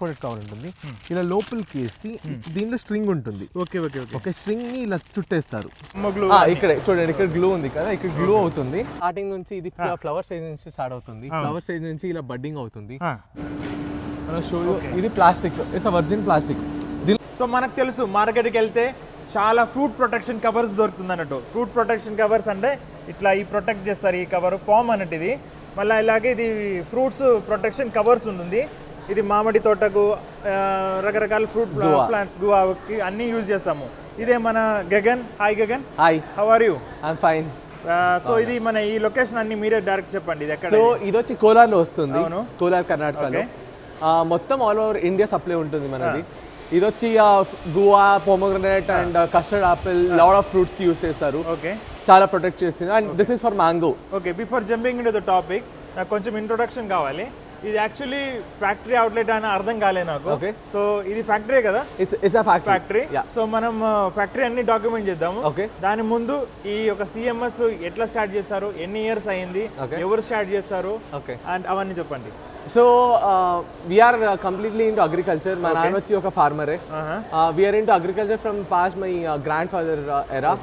Coated cover ఉంటుంది. ఇలా లోపలికి వేసి దీనిలో స్ట్రింగ్ ఉంటుంది. ఓకే ఓకే ఓకే స్ట్రింగ్ని ఇలా చుట్టేస్తారు. ఇక్కడ చూడండి ఇక్కడ గ్లూ ఉంది కదా ఇక్కడ గ్లూ అవుతుంది. స్టార్టింగ్ నుంచి ఇది ఫ్లవర్ స్టేజ్ నుంచి స్టార్ట్ అవుతుంది. ఫ్లవర్ స్టేజ్ నుంచి ఇలా బడ్డింగ్ అవుతుంది. షో ఇది plastic it's virgin plastic so మనకు తెలుసు మార్కెట్కి వెళ్తే చాలా ఫ్రూట్ ప్రొటెక్షన్ కవర్స్ దొరుకుతుంది అన్నట్టు. ఫ్రూట్ ప్రొటెక్షన్ కవర్స్ అంటే ఇట్లా ఈ ప్రొటెక్ట్ చేస్తారు ఈ కవర్ ఫామ్ అన్నట్టు ఇది. మళ్ళీ ఇలాగే ఇది ఫ్రూట్స్ ప్రొటెక్షన్ కవర్స్ ఉంటుంది. ఇది మామిడి తోటకు రకరకాల ఫ్రూట్ ప్లాంట్స్ గువాకి అన్నీ యూజ్ చేస్తాము. ఇదే మన Gagan. Hi Gagan. Hi how are you I'm fine so ఇది మన ఈ లొకేషన్ అన్ని మీరే డైరెక్ట్ చెప్పండి ఇది ఎక్కడ సో ఇది? వచ్చి కోలార్లో వస్తుంది అవును. కోలార్ కర్ణాటకలో. మొత్తం ఆల్ ఓవర్ ఇండియా సప్లై ఉంటుంది మనది. ఇది వచ్చి guava pomegranate and custard apple lot of fruits use చేస్తారు. ఓకే చాలా ప్రొటెక్ట్ చేస్తుంది. And this is for mango okay before jumping in the topic నాకు కొంచెం ఇంట్రొడక్షన్ కావాలి. ఇది యాక్చువల్లీ ఫ్యాక్టరీ అవుట్లెట్ అని అర్థం కాలే నాకు. Okay. సో ఇది ఫ్యాక్టరీ కదా? It's it's a factory. So మనం ఫ్యాక్టరీ అన్ని డాక్యుమెంట్ చేద్దాము. Okay. దాని ముందు ఈ యొక్క సిఎంఎస్ ఎట్లా స్టార్ట్ చేస్తారు? ఎన్ని ఇయర్స్ అయింది. ఎవరు స్టార్ట్ చేస్తారు? ఓకే అండ్ అవన్నీ చెప్పండి. So we're completely into agriculture మా నాన్న వచ్చి ఒక ఫార్మరే we're into agriculture from past my grand father era.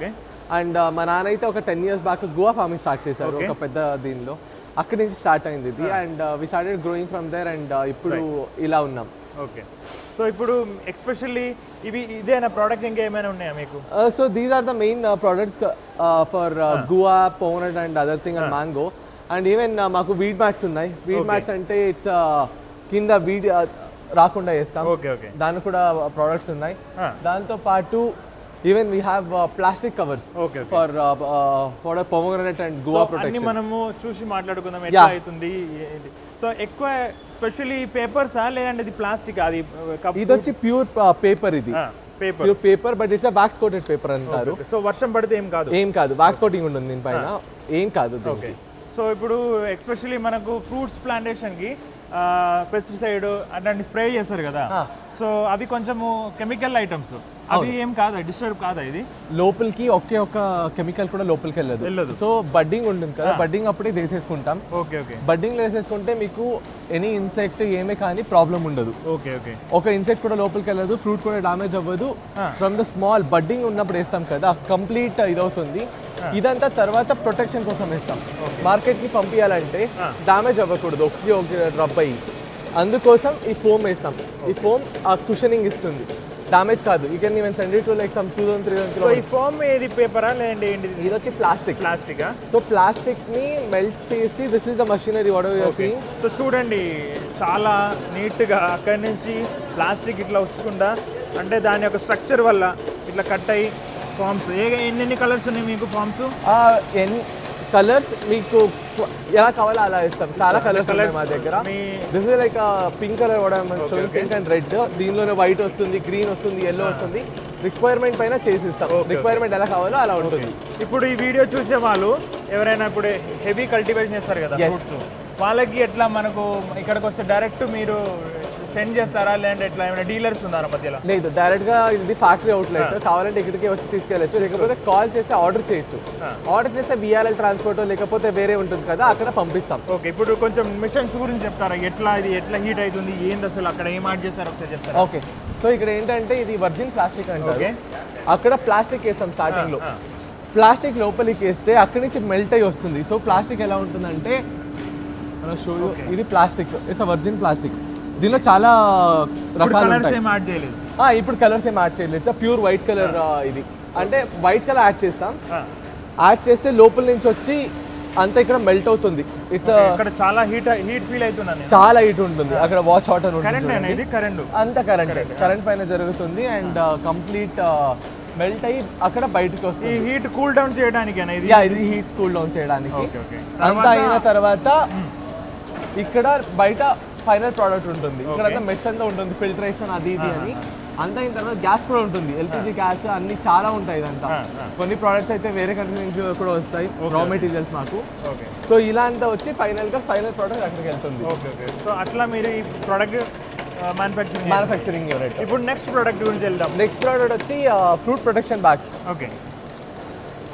And మా నాన్న అయితే ఒక ten years back guava farming start చేశారు. ఒక పెద్ద దీనిలో. అక్కడి నుంచి స్టార్ట్ అయింది ఇది. And we started growing from there and ఇప్పుడు ఇలా ఉన్నాం. ఓకే సో ఇప్పుడు ఎక్స్పెషల్లీ ఇవి ఇదేనా ప్రోడక్ట్ ఇంకా ఏమైనా ఉన్నాయా మీకు? So these are the main products for guava pomegranate and other thing and mango and even మాకు వీడ్ మ్యాట్స్ ఉన్నాయి. వీడ్ మ్యాట్స్ అంటే ఇట్స్ కింద వీడ్ రాకుండా చేస్తాం. ఓకే ఓకే దానికి కూడా ప్రోడక్ట్స్ ఉన్నాయి. Ah. దాంతో పాటు even we have plastic covers okay for for pomegranate and guava protection మనము చూసి మాట్లాడుకుందాం ఎట్లా అవుతుంది ఏంటి? సో ఎక్కువ స్పెషల్లీ పేపర్సా లేదంటే ఇది ప్లాస్టిక్ అది కప్ ఇది వచ్చి ప్యూర్ పేపర్ ఇది. Paper paper but it's wax coated paper అంటారు. సో వర్షం పడితే ఏం కాదు? ఏం కాదు. వ్యాక్స్ కోటింగ్ ఉంటుంది దీనిపైన ఏం కాదు ఓకే సో ఇప్పుడు ఎక్స్పెషల్లీ మనకు ఫ్రూట్స్ ప్లాంటేషన్కి పెస్టిసైడ్ అట్లాంటి స్ప్రే చేస్తారు కదా. సో అవి కొంచెము కెమికల్ ఐటమ్స్ అవి ఏం కాదా? డిస్టర్బ్ కాదా ఇది? లోపలికి ఒకే ఒక కెమికల్ కూడా లోపలికి వెళ్ళదు. వెళ్ళదు. సో బడ్డింగ్ ఉంటుంది కదా. బడ్డింగ్ అప్పుడే వేసేసుకుంటాం. Okay okay. బడ్డింగ్ వేసేసుకుంటే మీకు ఎనీ ఇన్సెక్ట్ ఏమే కానీ ప్రాబ్లం ఉండదు. Okay okay. ఒక ఇన్సెక్ట్ కూడా లోపలికి వెళ్ళదు. ఫ్రూట్ కూడా డామేజ్ అవ్వదు. ఫ్రమ్ ద స్మాల్ బడ్డింగ్ ఉన్నప్పుడు వేస్తాం కదా కంప్లీట్ ఇదవుతుంది. ఇదంతా తర్వాత ప్రొటెక్షన్ కోసం వేస్తాం. మార్కెట్కి పంపించాలంటే డామేజ్ అవ్వకూడదు. ఒకటి ఒక రబ్ అయ్యి. అందుకోసం ఈ ఫోమ్ వేస్తాం. ఈ ఫోమ్ ఆ కుషనింగ్ ఇస్తుంది. డామేజ్ కాదు. You can even send to like some two thousand three so ఈ ఫోమ్ ఏది? పేపరా? లేదంటే ఏంటి ఇది వచ్చి ప్లాస్టిక్? ప్లాస్టికా సో ప్లాస్టిక్ని మెల్ట్ చేసి this is the machinery what okay so చూడండి. చాలా నీట్గా అక్కడి నుంచి ప్లాస్టిక్ ఇట్లా వచ్చకుండా అంటే దాని యొక్క స్ట్రక్చర్ వల్ల ఇట్లా కట్ అయ్యి ఫామ్స్? ఏ ఎన్ని కలర్స్ ఉన్నాయి మీకు ఫామ్స్? ఎన్ని కలర్స్ మీకు ఎలా కావాలో అలా ఇస్తాం. చాలా కలర్స్ ఉన్నాయి మా దగ్గర. This is like pink colour కూడా పింక్ అండ్ రెడ్ దీనిలోనే వైట్ వస్తుంది గ్రీన్ వస్తుంది ఎల్లో వస్తుంది. రిక్వైర్మెంట్ పైన చేసి ఇస్తాం రిక్వైర్మెంట్ ఎలా కావాలో అలా ఉంటుంది. ఇప్పుడు ఈ వీడియో చూసే వాళ్ళు ఎవరైనా ఇప్పుడు హెవీ కల్టివేషన్ చేస్తారు కదా. ఫ్రూట్స్ వాళ్ళకి ఎట్లా మనకు ఇక్కడికి వస్తే డైరెక్ట్ మీరు సెండ్ చేస్తారా? లేదంటే ఎట్లా? ఏమైనా డీలర్స్ ఉన్నారా మధ్యలో? లేదు డైరెక్ట్గా ఇది ఫ్యాక్టరీ అవుట్లెట్ కావాలంటే ఇక్కడికి వచ్చి తీసుకెళ్ళచ్చు. లేకపోతే కాల్ చేస్తే ఆర్డర్ చేయొచ్చు. ఆర్డర్ చేస్తే బిఆర్ఎల్ ట్రాన్స్పోర్ట్ లేకపోతే వేరే ఉంటుంది కదా అక్కడ పంపిస్తాం. ఓకే ఇప్పుడు కొంచెం మిషన్స్ గురించి చెప్తారా? ఎట్లా ఇది? ఎట్లా హీట్ అవుతుంది? ఏంది అసలు? అక్కడ ఏం యాడ్ చేస్తారు ఒకసారి చెప్తారా? ఓకే. సో ఇక్కడ ఏంటంటే ఇది వర్జిన్ ప్లాస్టిక్ ఓకే. అక్కడ ప్లాస్టిక్ వేస్తాం స్టార్టింగ్లో. ప్లాస్టిక్ లోపలికి వేస్తే అక్కడి నుంచి మెల్ట్ అయ్యి వస్తుంది. సో ప్లాస్టిక్ ఎలా ఉంటుందంటే ఇది ప్లాస్టిక్. ఇట్స్ వర్జిన్ ప్లాస్టిక్ దీనిలో చాలా రకాలు ఉంటాయి. ఆ, ఇప్పుడు కలర్స్ ఏం యాడ్ చేయలేదు. ప్యూర్ వైట్ కలర్ ఇది. అంటే వైట్ కలర్ యాడ్ చేస్తాం. యాడ్ చేస్తే లోపల నుంచి వచ్చి అంతా ఇక్కడ మెల్ట్ అవుతుంది. ఇట్స్ ఇక్కడ చాలా హీట్ హీట్ ఫీల్ నేను చాలా హీట్ ఉంటుంది. అక్కడ వాచ్ అవుట్ అని కరెంట్ ఉంటుంది కరెంట్ అంత కరెంట్ కరెంట్ పైన జరుగుతుంది అండ్ కంప్లీట్ మెల్ట్ అయ్యి అక్కడ బయటకు ఈ వస్తుంది. హీట్ కూల్ డౌన్ చేయడానికేనా ఇది? హీట్ కూల్ డౌన్ చేయడానికి. Okay okay. అంతా అయిన తర్వాత ఇక్కడ బయట ఫైనల్ ప్రోడక్ట్ ఉంటుంది. ఇక్కడ మెష్ అంతా ఉంటుంది ఫిల్టరేషన్ అది ఇది అని. అంతా అయిన తర్వాత గ్యాస్ కూడా ఉంటుంది. ఎల్పిజి గ్యాస్ అన్ని చాలా ఉంటాయి ఇదంతా. కొన్ని ప్రోడక్ట్స్ అయితే వేరే కంట్రీ నుంచి కూడా వస్తాయి రా మెటీరియల్స్ మాకు. సో ఇలా అంతా వచ్చి ఫైనల్గా ఫైనల్ ప్రోడక్ట్ అక్కడికి వెళ్తుంది. సో అట్లా మీరు ఈ ప్రోడక్ట్ మ్యానుఫ్యాక్చరింగ్ మ్యానుఫ్యాక్చరింగ్ ఇప్పుడు నెక్స్ట్ ప్రోడక్ట్ గురించి వెళ్దాం. నెక్స్ట్ ప్రోడక్ట్ వచ్చి fruit protection bags okay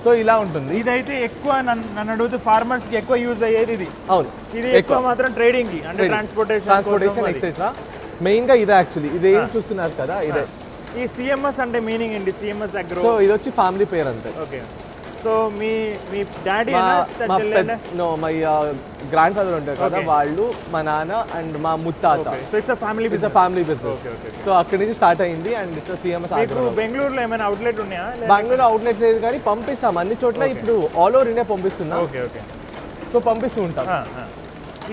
so ఇలా ఉంటుంది. ఇదైతే ఎక్కువ నన్ను అడిగితే farmers కి ఎక్కువ యూజ్ అయ్యేది ఇది. అవును. ఇది ఎక్కువ మాత్రం ట్రేడింగ్కి అంటే ట్రాన్స్పోర్టేషన్ ట్రాన్స్పోర్టేషన్ ఎక్సెట్రా మెయిన్గా ఇదే యాక్చువల్లీ ఇది ఏం చూస్తున్నారు కదా ఇదే. ఈ సిఎంఎస్ అంటే మీనింగ్ ఏంటి? సిఎంఎస్ అగ్రో సో ఇది వచ్చి ఫ్యామిలీ పేరు అంతే. ఓకే సో మీ మీ daddy no my grand father ఉంటారు కదా. వాళ్ళు మా నాన్న అండ్ మా ముత్తాత. So it's family it's family business so అక్కడి నుంచి స్టార్ట్ అయింది అండ్ ఇట్స్ సిఎంఎస్ బెంగళూరులో ఏమైనా అవుట్లెట్ ఉన్నాయా? బెంగళూరు అవుట్లెట్ లేదు కానీ పంపిస్తాం. అన్ని చోట్ల ఇప్పుడు ఆల్ ఓవర్ ఇండియా పంపిస్తున్నాం. ఓకే ఓకే సో పంపిస్తూ ఉంటాం.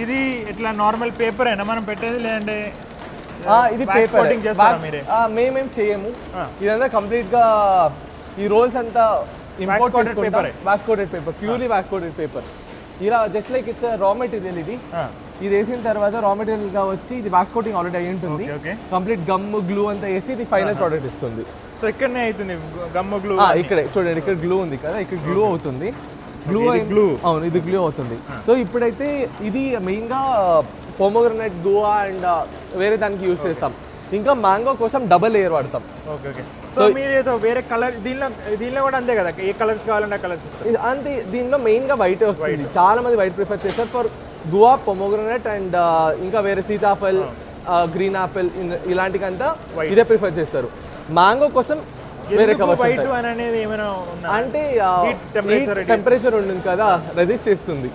ఇది ఇట్లా నార్మల్ పేపర్ అయినా మనం పెట్టేది లేదంటే ఆ, ఇది పేపర్ మేమేం చేయము. ఇదంతా కంప్లీట్గా ఈ రోల్స్ అంతా ఇంపోర్ట్ ఏ. Wax coated paper purely wax coated paper ఇలా just like it's raw material ఇది. ఇది వేసిన తర్వాత రా మెటీరియల్గా వచ్చి ఇది వ్యాక్స్ కోటింగ్ ఆల్రెడీ అయి ఉంటుంది. కంప్లీట్ గమ్ గ్లూ అంతా వేసి ఇది ఫైనల్ ప్రోడక్ట్ ఇస్తుంది. సో ఇక్కడనే అవుతుంది గమ్మ గ్లూ ఇక్కడే. చూడండి ఇక్కడ గ్లూ ఉంది కదా ఇక్కడ గ్లూ అవుతుంది. Glue glue. అవును ఇది గ్లూ అవుతుంది. సో ఇప్పుడైతే ఇది మెయిన్గా పోమోగ్రనైట్ గువా అండ్ వేరే దానికి యూస్ చేస్తాం. ఇంకా మ్యాంగో కోసం డబల్ లేయర్ వాడతాం. Okay okay. సో మీరు ఏదో వేరే కలర్ దీనిలో దీనిలో కూడా అంతే కదా? ఏ కలర్స్ కావాలంటే కలర్స్ అంతే దీనిలో మెయిన్గా వైట్ వస్తుంది చాలా మంది వైట్ ప్రిఫర్ చేస్తారు. ఫర్ గువా పొమోగ్రనైట్ అండ్ ఇంకా వేరే సీతాఫల్ గ్రీన్ ఆపిల్ ఇలాంటికంతా ఇదే ప్రిఫర్ చేస్తారు. మ్యాంగో కోసం వేరే కవర్స్ వైట్ అని అనేది ఏమైనా అంటే. టెంపరేచర్ ఉంటుంది కదా రెజిస్ట్ చేస్తుంది.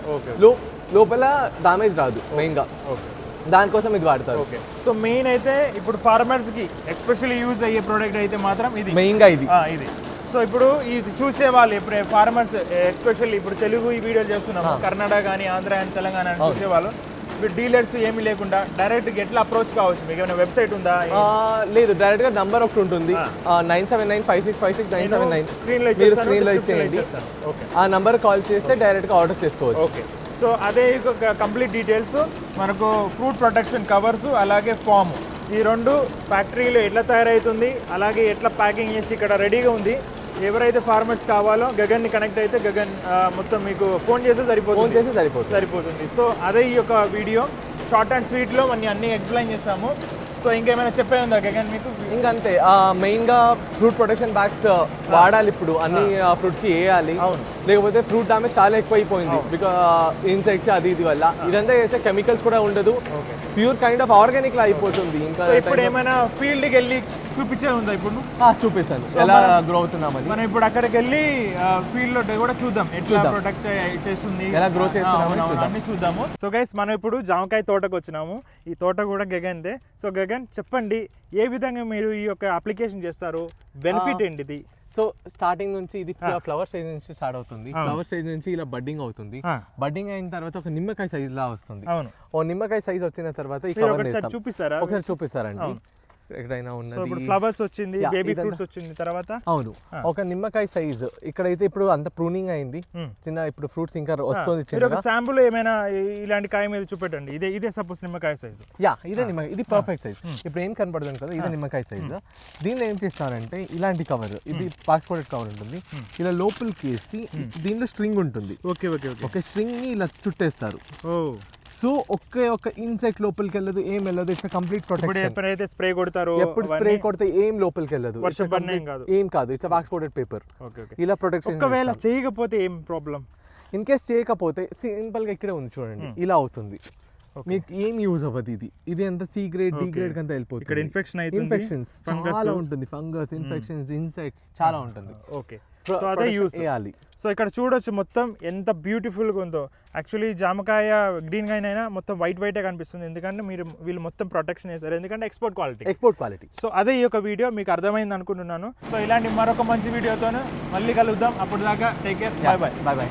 లోపల డామేజ్ రాదు మెయిన్గా. ఓకే. దానికోసం ఇది వాడతారు. సో మెయిన్ అయితే ఇప్పుడు ఫార్మర్స్కి ఎస్పెషల్లీ యూజ్ అయ్యే ప్రోడక్ట్ అయితే మాత్రం ఇది. మెయిన్గా ఇది ఇది. సో ఇప్పుడు ఇది చూసే వాళ్ళు ఇప్పుడు ఫార్మర్స్ ఎస్పెషల్లీ ఇప్పుడు తెలుగు ఈ వీడియోలు చేస్తున్నాము. కర్ణాటక కానీ ఆంధ్ర కానీ తెలంగాణ అని చూసే వాళ్ళు. ఇప్పుడు డీలర్స్ ఏమీ లేకుండా డైరెక్ట్ ఎట్లా అప్రోచ్ కావచ్చు మీకు? ఏమైనా వెబ్సైట్ ఉందా? లేదు. డైరెక్ట్గా నంబర్ ఒకటి ఉంటుంది. Nine seven nine five six five six nine seven nine. స్క్రీన్లో screen లో ఇచ్చేయండి. ఆ నంబర్ కాల్ చేస్తే డైరెక్ట్గా ఆర్డర్ చేసుకోవచ్చు. ఓకే. సో అదే కంప్లీట్ డీటెయిల్స్ మనకు ఫ్రూట్ ప్రొటెక్షన్ కవర్స్ అలాగే ఫామ్. ఈ రెండు ఫ్యాక్టరీలో ఎట్లా తయారవుతుంది అలాగే ఎట్లా ప్యాకింగ్ చేసి ఇక్కడ రెడీగా ఉంది ఎవరైతే ఫార్మర్స్ కావాలో గగన్ని కనెక్ట్ అయితే గగన్ మొత్తం మీకు ఫోన్ చేస్తే ఫోన్ సరిపోతుంది చేస్తే సరిపోతుంది. సరిపోతుంది. సో అదే ఈ యొక్క వీడియో షార్ట్ అండ్ స్వీట్లో మనం అన్ని ఎక్స్ప్లెయిన్ చేస్తాము. సో ఇంకేమైనా చెప్పే ఉందా గగన్ మీకు? ఇంకంతే. మెయిన్గా ఫ్రూట్ ప్రొటెక్షన్ బ్యాగ్స్ వాడాలి ఇప్పుడు. అన్ని ఫ్రూట్కి వేయాలి. లేకపోతే ఫ్రూట్ డామేజ్ చాలా ఎక్కువైపోయింది. బికాస్ ఇన్సెక్ట్స్ అది ఇది వల్ల. ఇదంతా చేస్తే కెమికల్స్ కూడా ఉండదు. ప్యూర్ కైండ్ ఆఫ్ ఆర్గానిక్ లా అయిపోతుంది ఇంకా ఇప్పుడు ఏమైనా ఫీల్డ్కి వెళ్ళి చూపించే ఉందా ఇప్పుడు? చూపిస్తాను. ఎలా గ్రో అవుతున్నామని. మనం ఇప్పుడు అక్కడికి వెళ్ళి ఫీల్డ్లో కూడా చూద్దాం. ఎట్లా ప్రొటెక్ట్ చేస్తుంది ఎలా ఆ, చేస్తున్నామో. అన్ని చూద్దాము. సో గైస్ మనం ఇప్పుడు జామకాయ తోటకు వచ్చినాము. ఈ తోట కూడా గగన్దే. సో గగన్ చెప్పండి ఏ విధంగా మీరు ఈ యొక్క అప్లికేషన్ చేస్తారు? బెనిఫిట్ ఏంటిది? సో స్టార్టింగ్ నుంచి ఇది ఫ్లవర్ స్టేజ్ నుంచి స్టార్ట్ అవుతుంది. ఫ్లవర్ స్టేజ్ నుంచి ఇలా బడ్డింగ్ అవుతుంది. బడ్డింగ్ అయిన తర్వాత ఒక నిమ్మకాయ సైజ్ లా వస్తుంది. ఓ నిమ్మకాయ సైజ్ వచ్చిన తర్వాత చూపిస్తారా? ఒకసారి చూపిస్తారండి. ఎక్కడైనా ఉన్నది. ఫ్లవర్స్ వచ్చింది బేబీ ఫ్రూట్స్ వచ్చింది తర్వాత? అవును. ఒక నిమ్మకాయ సైజ్ ఇక్కడైతే ఇప్పుడు అంత ప్రూనింగ్ అయింది. Hmm. చిన్న ఇప్పుడు ఫ్రూట్స్ ఇంకా వస్తుంది ఒక శాంపుల్ ఏమైనా ఇలాంటి కాయ మీద చూపెట్టండి. ఇదే ఇదే సపోజ్ నిమ్మకాయ సైజు యా ఇదే నిమ్మకాయ ఇది పర్ఫెక్ట్ సైజ్ ఇప్పుడు ఏం కనపడుతుంది కదా ఇదే నిమ్మకాయ సైజ్ దీనిలో ఏం చేస్తారంటే ఇలాంటి కవర్ ఇది పాస్పోర్ట్ కవర్ ఉంటుంది. ఇలా లోపలికి వేసి దీనిలో స్ట్రింగ్ ఉంటుంది. ఓకే ఓకే ఓకే స్ట్రింగ్ని ఇలా చుట్టేస్తారు. ఓ సో ఒకే ఒక ఇన్సెక్ట్ లోపలికి వెళ్ళదు ఏం వెళ్ళదు. ఇట్స్ కంప్లీట్ ప్రొటెక్షన్ ఎప్పుడైతే స్ప్రే కొడతారో ఎప్పుడు స్ప్రే కొడితే ఏం లోపలికి వెళ్ళదు. ఏం కాదు. ఏం కాదు. ఇట్స్ వాక్స్ కోటెడ్ పేపర్ ఇలా ప్రొటెక్షన్ ఒకవేళ చేయకపోతే ఏం ప్రాబ్లం ఇన్ కేస్ చేయకపోతే సింపుల్గా ఇక్కడే ఉంది చూడండి. ఇలా అవుతుంది. మీకు ఏం యూజ్ అవ్వదు ఇది. ఇది ఎంత సి గ్రేడ్ డి గ్రేడ్ కంతా వెళ్ళిపోతుంది. అవుతుంది, ఇన్ఫెక్షన్స్ fungus. చాలా ఉంటుంది ఫంగస్ ఇన్ఫెక్షన్స్ ఇన్సెక్ట్స్ చాలా ఉంటుంది. ఓకే సో అదే యూస్ వేయాలి సో ఇక్కడ చూడొచ్చు మొత్తం ఎంత బ్యూటిఫుల్గా ఉందో. యాక్చువల్లీ జామకాయ గ్రీన్ కాయ అయినా మొత్తం వైట్ వైటే కనిపిస్తుంది. ఎందుకంటే మీరు వీళ్ళు మొత్తం ప్రొటెక్షన్ చేస్తారు. ఎందుకంటే export quality export quality so అదే ఈ యొక్క వీడియో మీకు అర్థమైంది అనుకుంటున్నాను. సో ఇలాంటి మరొక మంచి వీడియోతో మళ్ళీ కలుద్దాం. అప్పుడు దాకా take care bye bye bye bye